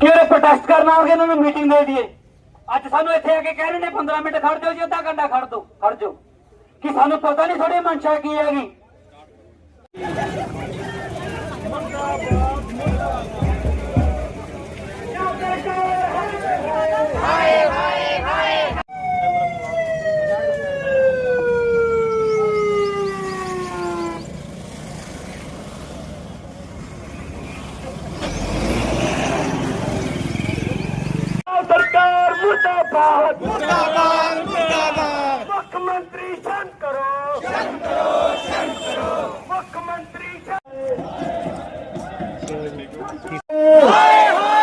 ਕਿ ਉਹ ਪ੍ਰੋਟੈਸਟ ਕਰਨ ਆਉਣਗੇ, ਇਹਨਾਂ ਨੂੰ ਮੀਟਿੰਗ ਦੇ ਦਈਏ। ਅੱਜ ਸਾਨੂੰ ਇੱਥੇ ਆ ਕੇ ਕਹਿ ਰਹੇ ਨੇ 15 ਮਿੰਟ ਖੜ ਜਾਓ ਜੀ, ਅੱਧਾ ਘੰਟਾ ਖੜ ਜਾਓ ਖੜ ਜਾਓ। ਕਿ ਸਾਨੂੰ ਪਤਾ ਨਹੀਂ ਤੁਹਾਡੀ ਮਨਸ਼ਾ ਕੀ ਹੈਗੀ ਸਰਕਾਰ ਮੁਰਦਾਬਾਦ ਮੁਰਦਾਬਾਦ ਮੁਰਦਾਬਾਦ ਮੁੱਖ ਮੰਤਰੀ ਸ਼ਾਂਤ ਕਰੋ ਸ਼ਾਂਤ ਕਰੋ ਸ਼ਾਂਤ ਕਰੋ ਮੁੱਖ ਮੰਤਰੀ ਹਾਏ ਹਾਏ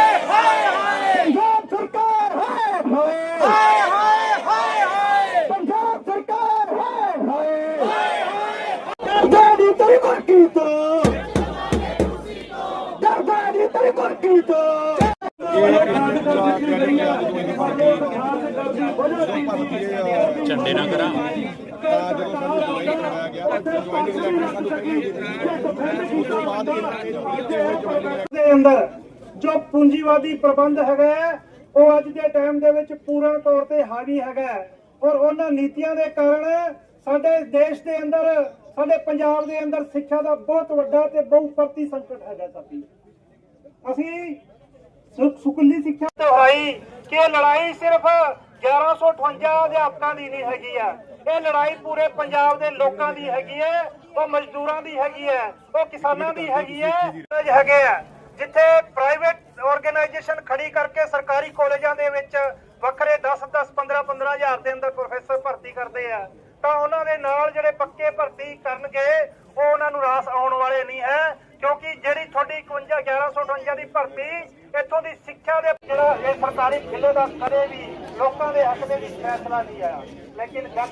ਹਾਏ ਝੰਡੇ ਨਾ ਕਰਾਂ। ਜਦੋਂ ਸਾਨੂੰ ਜੁਆਇਨ ਕਰਵਾਇਆ ਗਿਆ ਜੁਆਇਨਿੰਗ ਲੈਟਰ ਸਾਨੂੰ ਕਹੀ ਉਸ ਤੋਂ ਬਾਅਦ ਦੇ ਅੰਦਰ ਜੋ ਪੂੰਜੀਵਾਦੀ ਪ੍ਰਬੰਧ ਹੈਗਾ ਹੈ, ਉਹ ਅੱਜ ਦੇ ਟਾਈਮ ਦੇ ਵਿੱਚ ਪੂਰਨ ਤੌਰ ਤੇ ਹਾਵੀ ਹੈਗਾ ਹੈ। ਔਰ ਉਹਨਾਂ ਨੀਤੀਆਂ ਦੇ ਕਾਰਨ ਸਾਡੇ ਦੇਸ਼ ਦੇ ਅੰਦਰ ਸਾਡੇ ਪੰਜਾਬ ਦੇ ਅੰਦਰ ਸਿੱਖਿਆ ਦਾ ਬਹੁਤ ਵੱਡਾ ਤੇ ਬਹੁਪਰਤੀ ਸੰਕਟ ਹੈਗਾ ਸਾਥੀ ਅਸੀਂ ਸਕੂਲੀ ਸਿੱਖਿਆ ਤੇ ਹੋਈ ਕਿ ਇਹ ਲੜਾਈ ਸਿਰਫ 1158 ਅਧਿਆਪਕਾਂ ਦੀ ਨਹੀਂ ਹੈਗੀ ਆ ਇਹ ਲੜਾਈ ਪੂਰੇ ਪੰਜਾਬ ਦੇ ਲੋਕਾਂ ਦੀ ਹੈਗੀ ਹੈ, ਉਹ ਮਜ਼ਦੂਰਾਂ ਦੀ ਹੈਗੀ ਹੈ, ਉਹ ਕਿਸਾਨਾਂ ਦੀ ਹੈਗੀ ਹੈ ਹੈਗੇ ਆ। ਜਿੱਥੇ ਪ੍ਰਾਈਵੇਟ ਆਰਗੇਨਾਈਜੇਸ਼ਨ ਖੜੀ ਕਰਕੇ ਸਰਕਾਰੀ ਕਾਲਜਾਂ ਦੇ ਵਿੱਚ ਵੱਖਰੇ 10 10 15 15 ਹਜ਼ਾਰ ਦੇ ਅੰਦਰ ਪ੍ਰੋਫੈਸਰ ਭਰਤੀ ਕਰਦੇ ਆ, ਤਾਂ ਉਹਨਾਂ ਦੇ ਨਾਲ ਜਿਹੜੇ ਪੱਕੇ ਭਰਤੀ ਕਰਨਗੇ, ਉਹ ਉਹਨਾਂ ਨੂੰ ਰਾਸ ਆਉਣ ਵਾਲੇ ਨਹੀਂ ਹੈ, ਕਿਉਂਕਿ ਜਿਹੜੀ ਤੁਹਾਡੀ 51 1158 ਦੀ ਭਰਤੀ ਇੱਥੋਂ ਦੀ ਸਿੱਖਿਆ ਦੇ ਜਿਹੜਾ ਇਹ ਸਰਕਾਰੀ ਖਿਲੇ ਦਾ ਕਦੇ ਵੀ ਲੋਕਾਂ ਦੇ ਹੱਕ ਦੇ ਵਿੱਚ ਫੈਸਲਾ ਨਹੀਂ ਆਇਆ। ਲੇਕਿਨ ਗੱਲ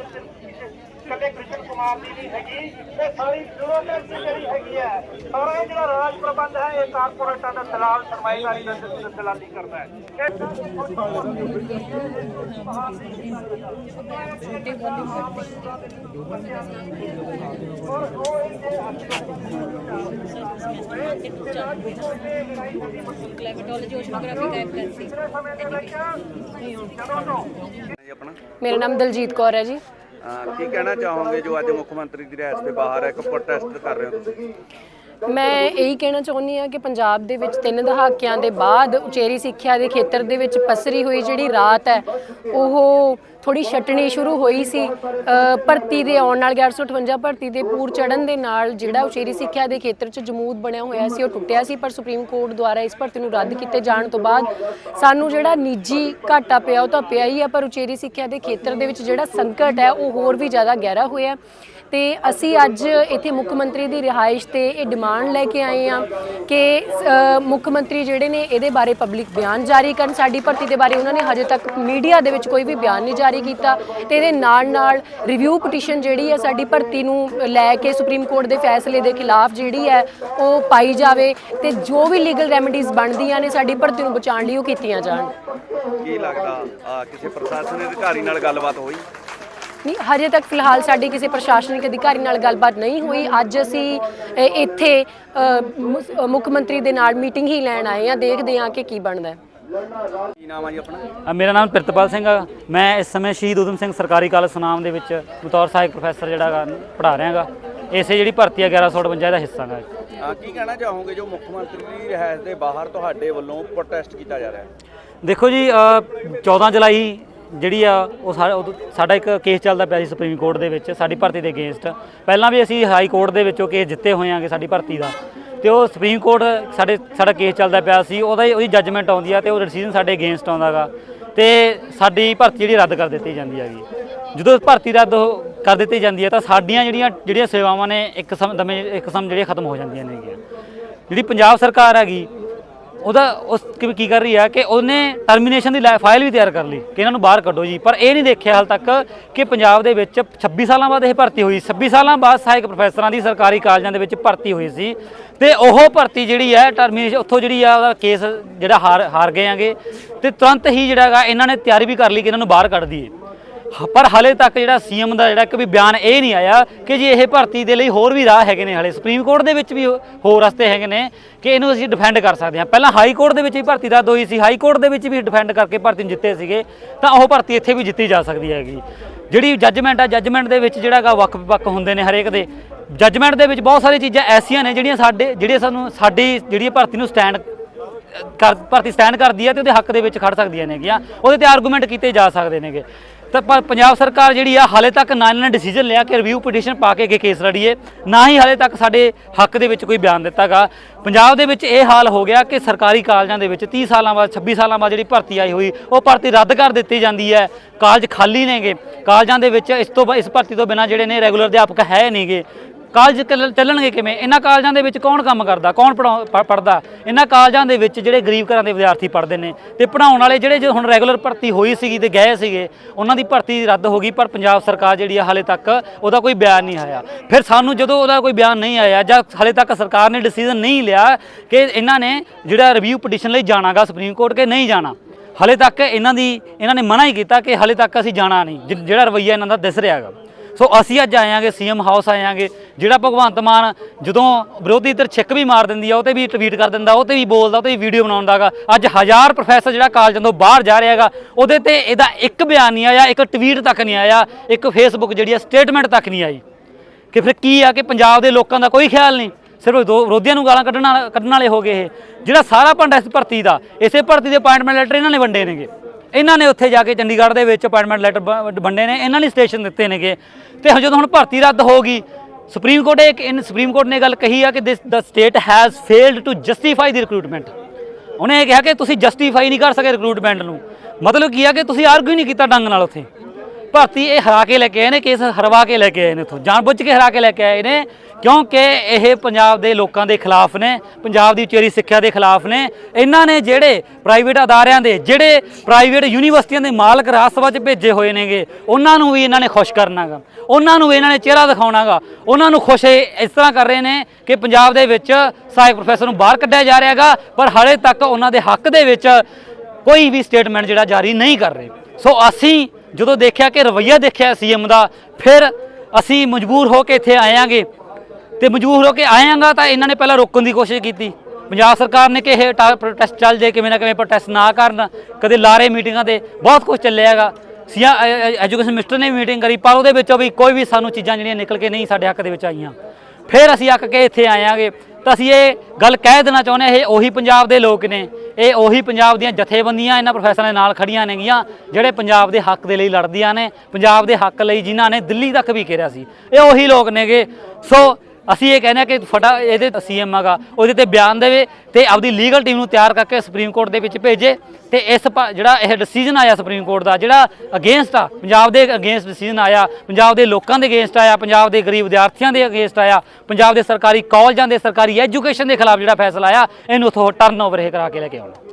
ਕਦੇ ਕ੍ਰਿਸ਼ਨ ਕੁਮਾਰ ਦੀ ਨਹੀਂ ਹੈਗੀ ਇਹ ਸਾਰੀ ਬਿਊਰੋਕ੍ਰੇਸੀ ਜਿਹੜੀ ਹੈਗੀ ਹੈ ਸਾਰਾ ਇਹ ਜਿਹੜਾ ਰਾਜ ਪ੍ਰਬੰਧ ਹੈ ਇਹ ਕਾਰਪੋਰੇਟਾਂ ਦਾ ਦਲਾਲ ਸਰਮਾਏਦਾਰੀ ਦਾ ਦਲਾਲੀ ਕਰਦਾ ਹੈ। ਕਲੈਵਟੋਲੋਜੀ ਓਸ਼ਨੋਗ੍ਰਾਫੀ ਟਾਈਪ ਕਰਸੀ ਜੀ। ਆਪਣਾ? ਮੇਰਾ ਨਾਮ ਦਲਜੀਤ ਕੌਰ ਹੈ ਜੀ। ਅਹ ਕੀ ਕਹਿਣਾ ਚਾਹੋਗੇ ਜੋ ਅੱਜ ਮੁੱਖ ਮੰਤਰੀ ਦੀ ਰਿਹਾਇਸ਼ ਦੇ ਬਾਹਰ ਇੱਕ ਪ੍ਰੋਟੈਸਟ ਕਰ ਰਹੇ ਹੋ ਤੁਸੀਂ। ਮੈਂ ਇਹੀ ਕਹਿਣਾ ਚਾਹੁੰਦੀ ਹਾਂ ਕਿ ਪੰਜਾਬ ਦੇ ਵਿੱਚ ਤਿੰਨ ਦਹਾਕਿਆਂ ਦੇ ਬਾਅਦ ਉਚੇਰੀ ਸਿੱਖਿਆ ਦੇ ਖੇਤਰ ਦੇ ਵਿੱਚ ਪਸਰੀ ਹੋਈ ਜਿਹੜੀ ਰਾਤ ਹੈ, ਉਹ ਥੋੜੀ ਛਟਣੀ ਸ਼ੁਰੂ ਹੋਈ ਸੀ। ਭਰਤੀ ਦੇ ਆਉਣ ਨਾਲ 1158 ਭਰਤੀ ਦੇ ਪੂਰ ਚੜਨ ਦੇ ਨਾਲ ਜਿਹੜਾ ਉਚੇਰੀ ਸਿੱਖਿਆ ਦੇ ਖੇਤਰ 'ਚ ਜਮੂਦ ਬਣਿਆ ਹੋਇਆ ਸੀ, ਉਹ ਟੁੱਟਿਆ ਸੀ, ਪਰ ਸੁਪਰੀਮ ਕੋਰਟ ਦੁਆਰਾ ਇਸ ਭਰਤੀ ਨੂੰ ਰੱਦ ਕੀਤੇ ਜਾਣ ਤੋਂ ਬਾਅਦ ਸਾਨੂੰ ਜਿਹੜਾ ਨਿੱਜੀ ਘਾਟਾ ਪਿਆ, ਉਹ ਤਾਂ ਪਿਆ ਹੀ ਆ, ਪਰ ਉਚੇਰੀ ਸਿੱਖਿਆ ਦੇ ਖੇਤਰ ਦੇ ਵਿੱਚ ਜਿਹੜਾ ਸੰਕਟ ਹੈ, ਉਹ ਹੋਰ ਵੀ ਜ਼ਿਆਦਾ ਗਹਿਰਾ ਹੋਇਆ ਤੇ ਅਸੀਂ ਅੱਜ ਇੱਥੇ ਮੁੱਖ ਮੰਤਰੀ ਦੀ ਰਿਹਾਇਸ਼ ਤੇ ਇਹ ਡਿਮਾਂਡ ਲੈ ਕੇ ਆਏ ਆ ਕਿ ਮੁੱਖ ਮੰਤਰੀ ਜਿਹੜੇ ਨੇ ਇਹਦੇ ਬਾਰੇ ਪਬਲਿਕ ਬਿਆਨ ਜਾਰੀ ਕਰਨ, ਸਾਡੀ ਭਰਤੀ ਦੇ ਬਾਰੇ ਉਹਨਾਂ ਨੇ ਹਜੇ ਤੱਕ ਮੀਡੀਆ ਦੇ ਵਿੱਚ ਕੋਈ ਵੀ ਬਿਆਨ ਨਹੀਂ ਜਾਰੀ ਕੀਤਾ ਤੇ ਇਹਦੇ ਨਾਲ ਨਾਲ ਰਿਵਿਊ ਪਟੀਸ਼ਨ ਜਿਹੜੀ ਹੈ ਸਾਡੀ ਭਰਤੀ ਨੂੰ ਲੈ ਕੇ ਸੁਪਰੀਮ ਕੋਰਟ ਦੇ ਫੈਸਲੇ ਦੇ ਖਿਲਾਫ ਜਿਹੜੀ ਹੈ ਉਹ ਪਾਈ ਜਾਵੇ ਤੇ ਜੋ ਵੀ ਲੀਗਲ ਰੈਮਡੀਜ਼ ਬਣਦੀਆਂ ਨੇ ਸਾਡੀ ਭਰਤੀ ਨੂੰ ਬਚਾਉਣ ਲਈ ਉਹ ਕੀਤੀਆਂ ਜਾਣ। ਕੀ ਲੱਗਦਾ ਕਿਸੇ ਪ੍ਰਸ਼ਾਸਨਿਕ ਅਧਿਕਾਰੀ ਨਾਲ ਗੱਲਬਾਤ ਹੋਈ? ਨਹੀਂ ਹਜੇ ਤੱਕ ਫਿਲਹਾਲ ਸਾਡੀ ਕਿਸੇ ਪ੍ਰਸ਼ਾਸਨਿਕ ਅਧਿਕਾਰੀ ਨਾਲ ਗੱਲਬਾਤ ਨਹੀਂ ਹੋਈ। ਅੱਜ ਅਸੀਂ ਇੱਥੇ ਮੁੱਖ ਮੰਤਰੀ ਦੇ ਨਾਲ ਮੀਟਿੰਗ ਹੀ ਲੈਣ ਆਏ ਆ ਦੇਖਦੇ ਹਾਂ ਕਿ ਕੀ ਬਣਦਾ ਹੈ। ਕੀ ਨਾਮ ਆ ਜੀ ਆਪਣਾ? ਮੇਰਾ ਨਾਮ ਪ੍ਰਿਤਪਾਲ ਸਿੰਘ ਆ। ਮੈਂ ਇਸ ਸਮੇਂ ਸ਼ਹੀਦ ਊਧਮ ਸਿੰਘ ਸਰਕਾਰੀ ਕਾਲਜ ਸੁਨਾਮ ਦੇ ਵਿੱਚ ਬਤੌਰ ਸਹਾਇਕ ਪ੍ਰੋਫੈਸਰ ਜਿਹੜਾ ਪੜ੍ਹਾ ਰਿਹਾ ਗਾ ਇਸੇ ਜਿਹੜੀ ਭਰਤੀ ਆ 1152 ਦਾ ਹਿੱਸਾ ਗਾ ਕੀ ਕਹਿਣਾ ਚਾਹੋਗੇ ਜੋ ਮੁੱਖ ਮੰਤਰੀ ਦੀ ਰਿਹਾਇਸ਼ ਦੇ ਬਾਹਰ ਤੁਹਾਡੇ ਵੱਲੋਂ ਪ੍ਰੋਟੈਸਟ ਕੀਤਾ ਜਾ ਰਿਹਾ ਹੈ? ਦੇਖੋ ਜੀ ਅ, 14 ਜੁਲਾਈ ਜਿਹੜੀ ਆ, ਉਹ ਸਾ- ਉਦੋਂ ਸਾਡਾ ਇੱਕ ਕੇਸ ਚੱਲਦਾ ਪਿਆ ਸੀ ਸੁਪਰੀਮ ਕੋਰਟ ਦੇ ਵਿੱਚ, ਸਾਡੀ ਭਰਤੀ ਦੇ ਅਗੇਂਸਟ ਪਹਿਲਾਂ ਵੀ ਅਸੀਂ ਹਾਈ ਕੋਰਟ ਦੇ ਵਿੱਚੋਂ ਕੇਸ ਜਿੱਤੇ ਹੋਏ ਆਂਗੇ ਸਾਡੀ ਭਰਤੀ ਦਾ। ਤੇ ਉਹ ਸੁਪਰੀਮ ਕੋਰਟ ਸਾਡੇ, ਸਾਡਾ ਕੇਸ ਚੱਲਦਾ ਪਿਆ ਸੀ, ਉਹਦਾ ਹੀ- ਉਹਦੀ ਜੱਜਮੈਂਟ ਆਉਂਦੀ ਆ ਤੇ ਉਹ ਡਿਸੀਜਨ ਸਾਡੇ ਅਗੇਂਸਟ ਆਉਂਦਾਗਾ ਤੇ ਸਾਡੀ ਭਰਤੀ ਜਿਹੜੀ ਰੱਦ ਕਰ ਦਿੱਤੀ ਜਾਂਦੀ ਹੈਗੀ। ਜਦੋਂ ਭਰਤੀ ਰੱਦ ਹੋ- ਕਰ ਦਿੱਤੀ ਜਾਂਦੀ ਹੈ ਤਾਂ ਸਾਡੀਆਂ ਜਿਹੜੀਆਂ ਜਿਹੜੀਆਂ ਸੇਵਾਵਾਂ ਨੇ ਇੱਕ ਸਮ, ਦਮੇ, ਇੱਕ ਸਮ ਜਿਹੜੀਆਂ ਖਤਮ ਹੋ ਜਾਂਦੀਆਂ ਨੇਗੀਆਂ। ਜਿਹੜੀ ਪੰਜਾਬ ਸਰਕਾਰ ਹੈਗੀ ਉਹਦਾ ਉਸ ਕੀ ਕੀ ਕਰ ਰਹੀ ਹੈ ਕਿ ਉਹਨੇ ਟਰਮੀਨੇਸ਼ਨ ਦੀ ਲੈ- ਫਾਈਲ ਵੀ ਤਿਆਰ ਕਰ ਲਈ ਕਿ ਇਹਨਾਂ ਨੂੰ ਬਾਹਰ ਕੱਢੋ ਜੀ। ਪਰ ਇਹ ਨਹੀਂ ਦੇਖਿਆ ਹਾਲ ਤੱਕ ਕਿ ਪੰਜਾਬ ਦੇ ਵਿੱਚ 26 ਸਾਲਾਂ ਬਾਅਦ ਇਹ ਭਰਤੀ ਹੋਈ। 26 ਸਾਲਾਂ ਬਾਅਦ ਸਹਾਇਕ ਪ੍ਰੋਫੈਸਰਾਂ ਦੀ ਸਰਕਾਰੀ ਕਾਲਜਾਂ ਦੇ ਵਿੱਚ ਭਰਤੀ ਹੋਈ ਸੀ। ਤੇ ਉਹ ਭਰਤੀ ਜਿਹੜੀ ਹੈ ਟਰਮੀਨੇਸ਼ਨ ਉੱਥੋਂ ਜਿਹੜੀ ਆ ਉਹਦਾ ਕੇਸ ਜਿਹੜਾ ਹਾਰ ਹਾਰ ਗਏ ਆਂਗੇ। ਤੇ ਤੁਰੰਤ ਹੀ ਜਿਹੜਾ ਹੈਗਾ, ਇਹਨਾਂ ਨੇ ਤਿਆਰੀ ਵੀ ਕਰ ਲਈ ਕਿ ਇਹਨਾਂ ਨੂੰ ਬਾਹਰ ਕੱਢ ਦਈਏ। ਹ- ਪਰ ਹਲੇ ਤੱਕ ਜਿਹੜਾ ਸੀਐਮ ਦਾ ਜਿਹੜਾ ਇੱਕ ਵੀ ਬਿਆਨ ਇਹ ਨਹੀਂ ਆਇਆ ਕਿ ਜੀ ਇਹ ਭਰਤੀ ਦੇ ਲਈ ਹੋਰ ਵੀ ਰਾਹ ਹੈਗੇ ਨੇ ਹਲੇ। ਸੁਪਰੀਮ ਕੋਰਟ ਦੇ ਵਿੱਚ ਵੀ ਹੋ- ਹੋਰ ਰਸਤੇ ਹੈਗੇ ਨੇ ਕਿ ਇਹਨੂੰ ਅਸੀਂ ਡਿਫੈਂਡ ਕਰ ਸਕਦੇ ਹਾਂ। ਪਹਿਲਾਂ ਹਾਈ ਕੋਰਟ ਦੇ ਵਿੱਚ ਵੀ ਭਰਤੀ ਰੱਦ ਹੋਈ ਸੀ। ਹਾਈ ਕੋਰਟ ਦੇ ਵਿੱਚ ਵੀ ਡਿਫੈਂਡ ਕਰਕੇ ਭਰਤੀ ਨੂੰ ਜਿੱਤੇ ਸੀਗੇ, ਤਾਂ ਉਹ ਭਰਤੀ ਇੱਥੇ ਵੀ ਜਿੱਤੀ ਜਾ ਸਕਦੀ ਹੈਗੀ। ਜਿਹੜੀ ਜੱਜਮੈਂਟ ਆ ਜੱਜਮੈਂਟ ਦੇ ਵਿੱਚ ਜਿਹੜਾ ਗਾ ਵੱਖ ਵੱਖ ਹੁੰਦੇ ਨੇ ਹਰੇਕ ਦੇ। ਜੱਜਮੈਂਟ ਦੇ ਵਿੱਚ ਬਹੁਤ ਸਾਰੀਆਂ ਚੀਜ਼ਾਂ ਐਸੀਆਂ ਨੇ ਜਿਹੜੀਆਂ ਸਾਡੇ, ਜਿਹੜੀਆਂ ਸਾਨੂੰ, ਸਾਡੀ ਜਿਹੜੀ ਭਰਤੀ ਨੂੰ ਸਟੈਂਡ ਕਰ, ਭਰਤੀ ਸਟੈਂਡ ਕਰਦੀ ਹੈ ਤੇ ਉਹਦੇ ਹੱਕ ਦੇ ਵਿੱਚ ਖੜ ਸਕਦੀਆਂ ਨੇਗੀਆਂ। ਉਹਦੇ ਤੇ ਆਰਗੂਮੈਂਟ ਕੀਤੇ ਜਾ ਸਕਦੇ ਨੇਗੇ। ਤਾਂ ਪਰ ਪੰਜਾਬ ਸਰਕਾਰ ਜਿਹੜੀ ਆ, ਹਾਲੇ ਤੱਕ ਨਾ ਇਹਨਾਂ ਨੇ ਡਿਸੀਜਨ ਲਿਆ ਕਿ ਰਿਵਿਊ ਪਟੀਸ਼ਨ ਪਾ ਕੇ ਅੱਗੇ ਕੇਸ ਲੜੀਏ। ਨਾ ਹੀ ਹਾਲੇ ਤੱਕ ਸਾਡੇ ਹੱਕ ਦੇ ਵਿੱਚ ਕੋਈ ਬਿਆਨ ਦਿੱਤਾਗਾ। ਪੰਜਾਬ ਦੇ ਵਿੱਚ ਇਹ ਹਾਲ ਹੋ ਗਿਆ ਕਿ ਸਰਕਾਰੀ ਕਾਲਜਾਂ ਦੇ ਵਿੱਚ 30 ਸਾਲਾਂ ਬਾਅਦ 26 ਸਾਲਾਂ ਬਾਅਦ ਜਿਹੜੀ ਭਰਤੀ ਆਈ ਹੋਈ, ਉਹ ਭਰਤੀ ਰੱਦ ਕਰ ਦਿੱਤੀ ਜਾਂਦੀ ਹੈ। ਕਾਲਜ ਖਾਲੀ ਨੇਗੇ। ਕਾਲਜਾਂ ਦੇ ਵਿੱਚ ਇਸ ਤੋਂ ਬਾ- ਇਸ ਭਰਤੀ ਤੋਂ ਬਿਨਾਂ ਜਿਹੜੇ ਨੇ ਰੈਗੂਲਰ ਅਧਿਆਪਕ ਹੈ ਨੇਗੇ ਕਾਲਜ ਚੱਲ- ਚੱਲਣਗੇ ਕਿਵੇਂ? ਇਹਨਾਂ ਕਾਲਜਾਂ ਦੇ ਵਿੱਚ ਕੌਣ ਕੰਮ ਕਰਦਾ? ਕੌਣ ਪੜਦਾ ਇਹਨਾਂ ਕਾਲਜਾਂ ਦੇ ਵਿੱਚ ਜਿਹੜੇ ਗਰੀਬ ਘਰਾਂ ਦੇ ਵਿਦਿਆਰਥੀ ਪੜ੍ਹਦੇ ਨੇ ਤੇ ਪੜਾਉਣ ਵਾਲੇ ਜਿਹੜੇ ਜੋ ਹੁਣ ਰੈਗੂਲਰ ਭਰਤੀ ਹੋਈ ਸੀਗੀ ਤੇ ਗਏ ਸੀਗੇ, ਉਹਨਾਂ ਦੀ ਭਰਤੀ ਰੱਦ ਹੋ ਗਈ, ਪਰ ਪੰਜਾਬ ਸਰਕਾਰ ਜਿਹੜੀ ਆ ਹਾਲੇ ਤੱਕ ਉਹਦਾ ਕੋਈ ਬਿਆਨ ਨਹੀਂ ਆਇਆ। ਫਿਰ ਸਾਨੂੰ ਜਦੋਂ ਉਹਦਾ ਕੋਈ ਬਿਆਨ ਨਹੀਂ ਆਇਆ ਜਾਂ ਹਾਲੇ ਤੱਕ ਸਰਕਾਰ ਨੇ ਡਿਸੀਜਨ ਨਹੀਂ ਲਿਆ ਕਿ ਇਹਨਾਂ ਨੇ ਜਿਹੜਾ ਰਿਵਿਊ ਪਟੀਸ਼ਨ ਲਈ ਜਾਣਾਗਾ ਸੁਪਰੀਮ ਕੋਰਟ ਕੇ ਨਹੀਂ ਜਾਣਾ, ਹਲੇ ਤੱਕ ਇਹਨਾਂ ਦੀ, ਇਹਨਾਂ ਨੇ ਮਨਾ ਹੀ ਕੀਤਾ ਕਿ ਹਲੇ ਤੱਕ ਅਸੀਂ ਜਾਣਾ ਨਹੀਂ ਜਿਹੜਾ ਰਵਈਆ ਇਹਨਾਂ ਦਾ ਦਿਸ ਰਿਹਾਗਾ ਸੋ ਅਸੀਂ ਅੱਜ ਆਇਆਂਗੇ, ਸੀਐਮ ਹਾਊਸ ਆਇਆਂਗੇ, ਜਿਹੜਾ ਭਗਵੰਤ ਮਾਨ ਜਦੋਂ ਵਿਰੋਧੀ ਧਿਰ ਛਿੱਕ ਵੀ ਮਾਰ ਦਿੰਦੀ ਆ, ਉਹ ਤੇ ਵੀ ਟਵੀਟ ਕਰ ਦਿੰਦਾ, ਉਹ ਤੇ ਵੀ ਬੋਲਦਾ, ਉਹ ਤੇ ਵੀ ਵੀਡੀਓ ਬਣਾਉਂਦਾਗਾ ਅੱਜ ਹਜ਼ਾਰ ਪ੍ਰੋਫੈਸਰ ਜਿਹੜਾ ਕਾਲਜਾਂ ਤੋਂ ਬਾਹਰ ਜਾ ਰਿਹਾਗਾ ਉਹਦੇ ਤੇ ਇਹਦਾ ਇੱਕ ਬਿਆਨ ਨਹੀਂ ਆਇਆ, ਇੱਕ ਟਵੀਟ ਤੱਕ ਨਹੀਂ ਆਇਆ, ਇੱਕ ਫੇਸਬੁੱਕ ਜਿਹੜੀ ਆ ਸਟੇਟਮੈਂਟ ਤੱਕ ਨਹੀਂ ਆਈ। ਕਿ ਫਿਰ ਕੀ ਆ ਕਿ ਪੰਜਾਬ ਦੇ ਲੋਕਾਂ ਦਾ ਕੋਈ ਖਿਆਲ ਨਹੀਂ, ਸਿਰਫ ਦੋ ਵਿਰੋਧੀਆਂ ਨੂੰ ਗਾਲਾਂ ਕੱਢਣ ਵਾਲਾ- ਕੱਢਣ ਵਾਲੇ ਹੋ ਗਏ ਇਹ। ਜਿਹੜਾ ਸਾਰਾ ਭੰਡਾ ਇਸ ਭਰਤੀ ਦਾ, ਇਸੇ ਭਰਤੀ ਦੇ ਅਪਾਇੰਟਮੈਂਟ ਲੈਟਰ ਇਹਨਾਂ ਨੇ ਵੰਡੇ ਨੇਗੇ। ਇਹਨਾਂ ਨੇ ਉੱਥੇ ਜਾ ਕੇ ਚੰਡੀਗੜ੍ਹ ਦੇ ਵਿੱਚ ਅਪਾਇੰਟਮੈਂਟ ਲੈਟਰ ਵੰਡੇ ਨੇ, ਇਹਨਾਂ ਨੇ ਸਟੇਸ਼ਨ ਦਿੱਤੇ ਨੇਗੇ। ਤੇ ਹੁਣ ਜਦੋਂ ਹੁਣ ਭਰਤੀ ਰੱਦ ਹੋ ਗਈ, ਸੁਪਰੀਮ ਕੋਰਟ ਇੱਕ ਇਨ ਸੁਪਰੀਮ ਕੋਰਟ ਨੇ ਗੱਲ ਕਹੀ ਆ ਕਿ this the state has failed to justify the recruitment ਉਹਨੇ ਇਹ ਕਿਹਾ ਕਿ ਤੁਸੀਂ ਜਸਟੀਫਾਈ ਨਹੀਂ ਕਰ ਸਕੇ ਰਿਕਰੂਟਮੈਂਟ ਨੂੰ। ਮਤਲਬ ਕੀ ਆ ਕਿ ਤੁਸੀਂ ਆਰਗੂ ਨਹੀਂ ਕੀਤਾ ਡੰਗ ਨਾਲ ਉੱਥੇ। ਭਰਤੀ ਇਹ ਹਰਾ ਕੇ ਲੈ ਕੇ ਆਏ ਨੇ ਕੇਸ ਹਰਵਾ ਕੇ ਲੈ ਕੇ ਆਏ ਨੇ ਇੱਥੋਂ ਜਾਣਬੁੱਝ ਕੇ ਹਰਾ ਕੇ ਲੈ ਕੇ ਆਏ ਨੇ। ਕਿਉਂਕਿ ਇਹ ਪੰਜਾਬ ਦੇ ਲੋਕਾਂ ਦੇ ਖਿਲਾਫ ਨੇ, ਪੰਜਾਬ ਦੀ ਉਚੇਰੀ ਸਿੱਖਿਆ ਦੇ ਖਿਲਾਫ ਨੇ। ਇਹਨਾਂ ਨੇ ਜਿਹੜੇ ਪ੍ਰਾਈਵੇਟ ਅਦਾਰਿਆਂ ਦੇ, ਜਿਹੜੇ ਪ੍ਰਾਈਵੇਟ ਯੂਨੀਵਰਸਿਟੀਆਂ ਦੇ ਮਾਲਕ ਰਾਜ ਸਭਾ 'ਚ ਭੇਜੇ ਹੋਏ ਨੇਗੇ, ਉਹਨਾਂ ਨੂੰ ਵੀ ਇਹਨਾਂ ਨੇ ਖੁਸ਼ ਕਰਨਾਗਾ। ਉਹਨਾਂ ਨੂੰ ਵੀ ਇਹਨਾਂ ਨੇ ਚਿਹਰਾ ਦਿਖਾਉਣਾਗਾ। ਉਹਨਾਂ ਨੂੰ ਖੁਸ਼ ਇਹ ਇਸ ਤਰ੍ਹਾਂ ਕਰ ਰਹੇ ਨੇ ਕਿ ਪੰਜਾਬ ਦੇ ਵਿੱਚ ਸਹਾਇਕ ਪ੍ਰੋਫੈਸਰ ਨੂੰ ਬਾਹਰ ਕੱਢਿਆ ਜਾ ਰਿਹਾਗਾ, ਪਰ ਹਾਲੇ ਤੱਕ ਉਹਨਾਂ ਦੇ ਹੱਕ ਦੇ ਵਿੱਚ ਕੋਈ ਵੀ ਸਟੇਟਮੈਂਟ ਜਿਹੜਾ ਜਾਰੀ ਨਹੀਂ ਕਰ ਰਹੇ। ਸੋ ਅਸੀਂ ਜਦੋਂ ਦੇਖਿਆ ਕਿ ਰਵਈਆ ਦੇਖਿਆ ਸੀਐਮ ਦਾ, ਫਿਰ ਅਸੀਂ ਮਜਬੂਰ ਹੋ ਕੇ ਇੱਥੇ ਆਏਾਂਗੇ ਤੇ ਮਜਬੂਰ ਹੋ ਕੇ ਆਏਾਂਗਾ ਤਾਂ ਇਹਨਾਂ ਨੇ ਪਹਿਲਾਂ ਰੋਕਣ ਦੀ ਕੋਸ਼ਿਸ਼ ਕੀਤੀ। ਪੰਜਾਬ ਸਰਕਾਰ ਨੇ ਕਿ ਇਹ ਪ੍ਰੋਟੈਸਟ ਚੱਲ ਜੇ, ਕਿਵੇਂ ਨਾ ਕਿਵੇਂ ਪ੍ਰੋਟੈਸਟ ਨਾ ਕਰਨ, ਕਦੇ ਲਾਰੇ ਮੀਟਿੰਗਾਂ ਤੇ ਬਹੁਤ ਕੁਝ ਚੱਲਿਆਗਾ ਸੀਆ ਐਜੂਕੇਸ਼ਨ ਮਿਨਿਸਟਰ ਨੇ ਮੀਟਿੰਗ ਕਰੀ, ਪਰ ਉਹਦੇ ਵਿੱਚੋਂ ਵੀ ਕੋਈ ਵੀ ਸਾਨੂੰ ਚੀਜ਼ਾਂ ਜਿਹੜੀਆਂ ਨਿਕਲ ਕੇ ਨਹੀਂ ਸਾਡੇ ਹੱਕ ਦੇ ਵਿੱਚ ਆਈਆਂ। ਫਿਰ ਅਸੀਂ ਅੱਕ ਕੇ ਇੱਥੇ ਆਏਾਂਗੇ ਤਾਂ ਅਸੀਂ ਇਹ ਗੱਲ ਕਹਿ ਦੇਣਾ ਚਾਹੁੰਦੇ ਹਾਂ, ਇਹ ਉਹੀ ਪੰਜਾਬ ਦੇ ਲੋਕ ਨੇ। ਇਹ ਉਹੀ ਪੰਜਾਬ ਦੀਆਂ ਜਥੇਬੰਦੀਆਂ ਇਹਨਾਂ ਪ੍ਰੋਫੈਸਰਾਂ ਦੇ ਨਾਲ ਖੜੀਆਂ ਨੇਗੀਆਂ ਜਿਹੜੇ ਪੰਜਾਬ ਦੇ ਹੱਕ ਦੇ ਲਈ ਲੜਦੀਆਂ ਨੇ, ਪੰਜਾਬ ਦੇ ਹੱਕ ਲਈ ਜਿਨ੍ਹਾਂ ਨੇ ਦਿੱਲੀ ਤੱਕ ਵੀ ਘੇਰਿਆ ਸੀ। ਇਹ ਉਹੀ ਲੋਕ ਨੇਗੇ ਸੋ ਅਸੀਂ ਇਹ ਕਹਿੰਦੇ ਹਾਂ ਕਿ ਫਟਾ ਇਹਦੇ ਸੀਐਮ ਹੈਗਾ, ਉਹਦੇ ਤੇ ਬਿਆਨ ਦੇਵੇ ਤੇ ਆਪਦੀ ਲੀਗਲ ਟੀਮ ਨੂੰ ਤਿਆਰ ਕਰਕੇ ਸੁਪਰੀਮ ਕੋਰਟ ਦੇ ਵਿੱਚ ਭੇਜੇ ਤੇ ਇਸ ਜਿਹੜਾ ਇਹ ਡਿਸੀਜਨ ਆਇਆ ਸੁਪਰੀਮ ਕੋਰਟ ਦਾ, ਜਿਹੜਾ ਅਗੇਂਸਟ ਆ, ਪੰਜਾਬ ਦੇ ਅਗੇਂਸਟ ਡਿਸੀਜਨ ਆਇਆ, ਪੰਜਾਬ ਦੇ ਲੋਕਾਂ ਦੇ ਅਗੇਂਸਟ ਆਇਆ, ਪੰਜਾਬ ਦੇ ਗਰੀਬ ਵਿਦਿਆਰਥੀਆਂ ਦੇ ਅਗੇਂਸਟ ਆਇਆ, ਪੰਜਾਬ ਦੇ ਸਰਕਾਰੀ ਕਾਲਜਾਂ ਦੇ ਸਰਕਾਰੀ ਐਜੂਕੇਸ਼ਨ ਦੇ ਖਿਲਾਫ ਜਿਹੜਾ ਫੈਸਲਾ ਆਇਆ, ਇਹਨੂੰ ਉਥੋਂ ਟਰਨ ਓਵਰ ਇਹ ਕਰਾ ਕੇ ਲੈ ਕੇ ਆਉਣਾ।